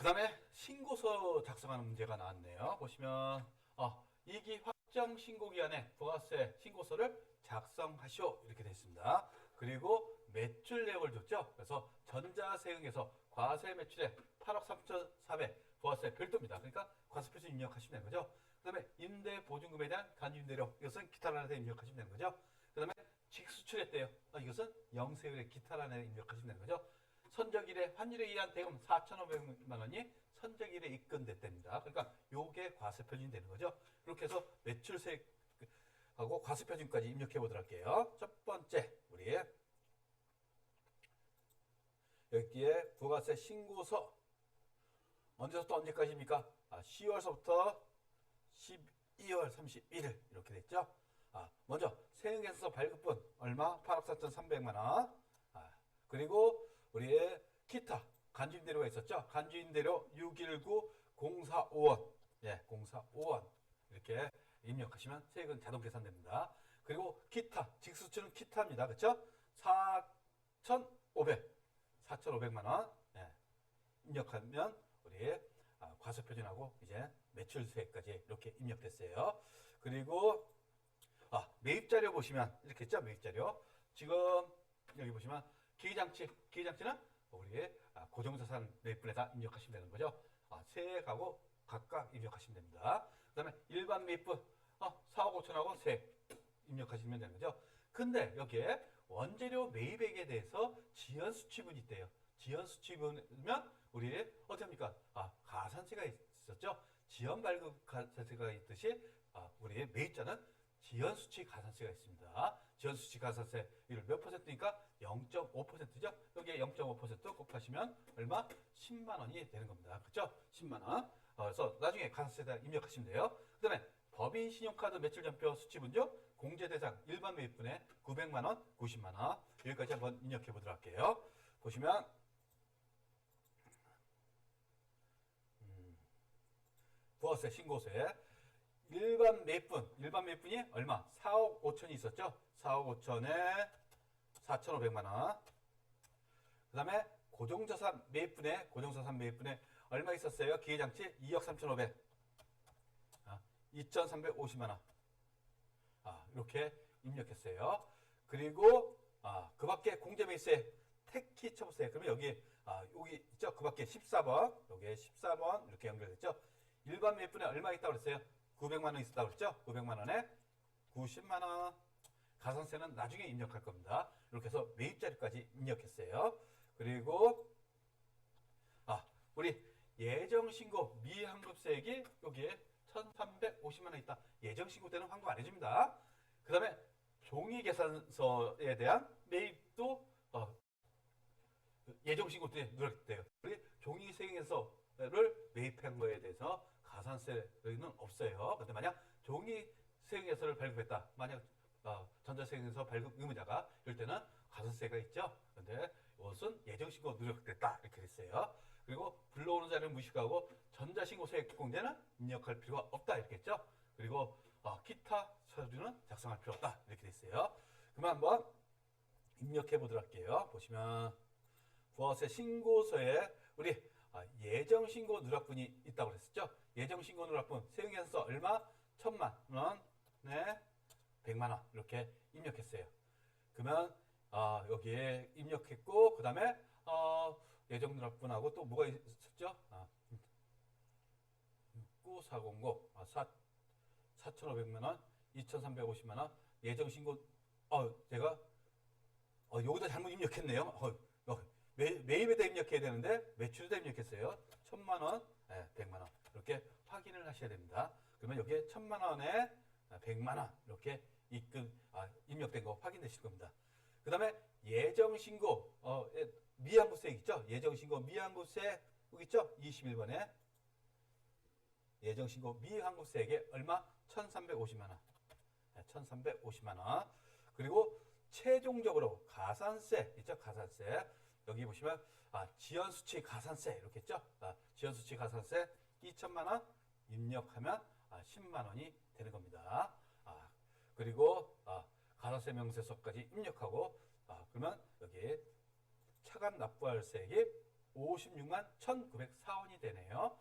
그 다음에 신고서 작성하는 문제가 나왔네요. 보시면 어, 이기 확정 신고 기한에 부가세 신고서를 작성하시오 이렇게 되어 있습니다. 그리고 매출 내역을 줬죠. 그래서 전자세금에서 과세 매출액 8억 3,400 부가세 별도입니다. 그러니까 과세 표준 입력하시면 되는 거죠. 그 다음에 임대 보증금에 대한 간주 임대료 이것은 기타라는 데 입력하시면 되는 거죠. 그 다음에 직수출했대요. 아, 이것은 영세율의 데 입력하시면 되는 거죠. 선적일에 환율에 의한 대금 4,500만 원이 선적일에 입금됐답니다. 그러니까 요게 과세 표준이 되는 거죠. 이렇게 해서 매출세하고 과세 표준까지 입력해 보도록 할게요. 첫 번째 우리 여기에 부가세 신고서 언제부터 언제까지입니까? 아, 10월서부터 12월 31일 이렇게 됐죠. 아, 먼저 세흥에서 발급분 얼마? 8억 4,300만 원. 아, 그리고 우리의 기타 간주임대료가 있었죠. 간주임대료 619 045원. 예, 045원. 이렇게 입력하시면 세액은 자동 계산됩니다. 그리고 기타, 직수출은 기타입니다. 그렇죠? 4,500. 4,500만 원. 예. 입력하면 우리 아, 과세 표준하고 이제 매출세까지 이렇게 입력됐어요. 그리고 아, 매입 자료 보시면 이렇게 있죠? 매입 자료. 지금 여기 보시면 기계장치, 기계장치는 우리 아, 고정자산 매입분에다 입력하시면 되는 거죠. 아, 세액하고 각각 입력하시면 됩니다. 그 다음에 일반 매입분 어, 4억 5천하고 세액 입력하시면 되는 거죠. 근데 여기에 원재료 매입액에 대해서 지연 수치분이 있대요. 지연 수치분이면 우리 어떻게 합니까? 아, 가산세가 있었죠. 지연 발급 가산세가 있듯이 아, 우리 매입자는 지연 수치 가산세가 있습니다. 지연 수치 가산세 이를 몇 퍼센트니까 0.5%죠. 여기에 0.5% 곱하시면 얼마? 10만 원이 되는 겁니다. 그렇죠? 10만 원. 어, 그래서 나중에 가산세에다 입력하시면 돼요. 그다음에 법인 신용카드 매출 전표 수치분죠. 공제 대상 일반 매입분에 900만 원, 90만 원. 여기까지 한번 입력해 보도록 할게요. 보시면 음, 부가세 신고세 일반 매입분, 일반 매입분이 얼마? 4억 5천이 있었죠? 4억 5천에 4,500만 원. 그 다음에 고정자산 매입분에, 고정자산 매입분에 얼마 있었어요? 기회장치 2억 3,500. 아, 2,350만 원. 아, 이렇게 입력했어요. 그리고, 아, 그 밖에 공제매세 택키 처분세. 그러면 여기, 아, 여기 있죠? 그 밖에 14번. 여기에 14번. 이렇게 연결됐죠? 일반 매입분에 얼마 있다고 그랬어요? 900만 원 있었다고 그랬죠? 900만 원에 90만 원. 가산세는 나중에 입력할 겁니다. 이렇게 해서 매입자료까지 입력했어요. 그리고 아, 우리 예정신고 미환급세액이 여기에 1,350만 원 있다. 예정신고 때는 환급 안 해줍니다. 그 다음에 종이계산서에 대한 매입도 어, 예정신고 때 누락돼요. 우리 종이세액에서를 매입한 거에 대해서 가산세는 없어요. 근데 만약 종이 세액에서를 발급했다. 만약 어, 전자세액에서 발급 의무자가 이럴 때는 가산세가 있죠. 근데 이것은 예정신고 누락됐다. 이렇게 됐어요. 그리고 불러오는 자료는 무식하고 전자신고 세액 공제는 입력할 필요가 없다. 이렇게 했죠. 그리고 어, 기타 서류는 작성할 필요 없다. 이렇게 됐어요. 그러면 한번 입력해 보도록 할게요. 보시면 부가세 신고서에 우리 아, 예정 신고 누락분이 있다고 그랬었죠. 예정 신고 누락분 세용연서 얼마? 천만 원, 네, 백만 원 이렇게 입력했어요. 그러면 아, 여기에 입력했고 그 다음에 어, 예정 누락분하고 또 뭐가 있었죠? 아, 69400 아, 4, 4,500만 원, 2,350만 원 예정 신고 어, 제가 어, 여기다 잘못 입력했네요. 어, 어, 매, 매입에다 입력해야 되는데 매출에다 입력했어요. 천만 원, 네, 백만 원 이렇게 확인을 하셔야 됩니다. 그러면 여기에 천만 원에 백만 원 이렇게 입금 아, 입력된 거 확인되실 겁니다. 그 다음에 예정 신고 어, 예, 미환급세액 있죠? 예정 신고 미환급세 여기 있죠? 21번에 예정 신고 미환급세액에 얼마? 1,350만 원. 네, 1,350만 원. 그리고 최종적으로 가산세 있죠? 가산세. 여기 보시면 아, 지연 수치 가산세 이렇게 있죠? 아, 지연 수치 가산세 2천만 원 입력하면 아, 10만 원이 되는 겁니다. 아, 그리고 아, 가산세 명세서까지 입력하고 아, 그러면 여기 차감 납부할세액이 56만 1,904원이 되네요.